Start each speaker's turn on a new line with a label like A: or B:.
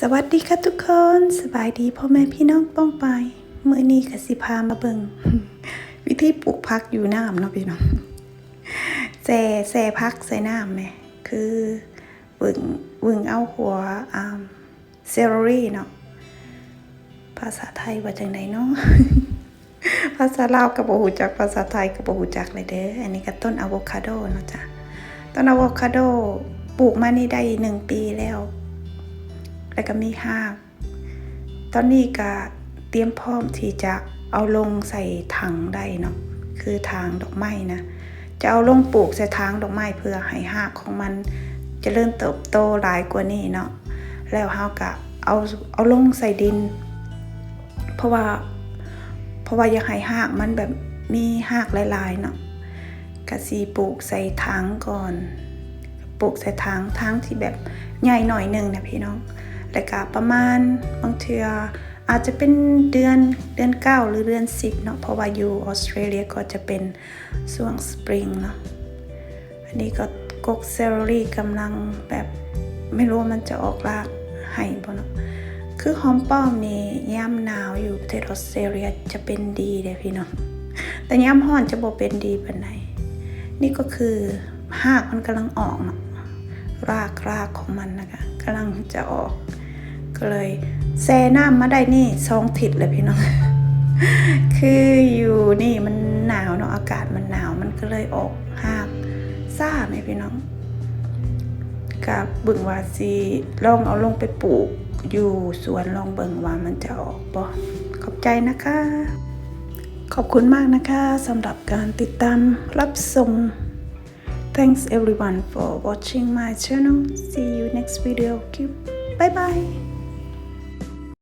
A: สวัสดีค่ะทุกคนสบายดีพ่อแม่พี่น้องป้องไปเมื่อนี้กสิพามาเบิงวิธีปลูกพักอยู่น้ำเนาะพี่น้องแซ่แซ่พักใส่น้ำไหมคือวึงวึงเอาหัวอ่าเซลลี่เนาะภาษาไทยว่าจังไดเนาะภาษาลาวกับโบหูจักภาษาไทยกับโบหูจักเลยเด้ออันนี้ก็ต้นอะโวคาโดเนาะจ้ะต้นอะโวคาโดปลูกมานี่ได้หนึ่งปีแล้ว แล้วก็มีหากตอนนี้ก็เตรียมพร้อมที่จะเอาลงใส่ถังได้เนาะคือทางดอกไม้นะจะเอาลงปลูกใส่ทางดอกไม้เพื่อให้หากของมันเจะเริ่มเติบโตหลายกว่านี้เนาะแล้วเฮาก็เอาเอาลงใส่ดิน เพราะว่าเพราะว่าอยากให้หากมันแบบมีหากหลายๆเนาะกะสีปลูกใส่ถังก่อน ปลูกใส่ถังถังที่แบบใหญ่หน่อยหนึ่งนะพี่น้อง แล้วก็ประมาณบางเทืออาจจะเป็นเดือนเดือน 9 หรือเดือน 10เนาะเพราะว่าอยู่ออสเตรเลียก็จะเป็นช่วงสปริงเนาะอันนี้ก็กกเซลลี่กำลังแบบไม่รู้มันจะออกรากให้บ่เนาะคือหอมป้อมนี่ย่ำหนาวอยู่ประเทศออสเตรเลียจะเป็นดีเด้พี่น้องแต่ย่ำร้อนจะบ่เป็นดีปานใดนี่ก็คือหากมันกำลังออกเนาะรากรากของมันนะคะกำลังจะออก ก็เลยแซ่น้ำมาได้นี่สองทิศเลยพี่น้อง คืออยู่นี่มันหนาวเนาะอากาศมันหนาวมันก็เลยออกหากซ่าไหมพี่น้องกับบึงว่าสีลองเอาลงไปปลูก อยู่สวนลองเบิ่งว่ามันจะออกบ่ขอบใจนะคะ ขอบคุณมากนะคะสำหรับการติดตามรับชม Thanks everyone for watching my channel. See you next video. Bye bye.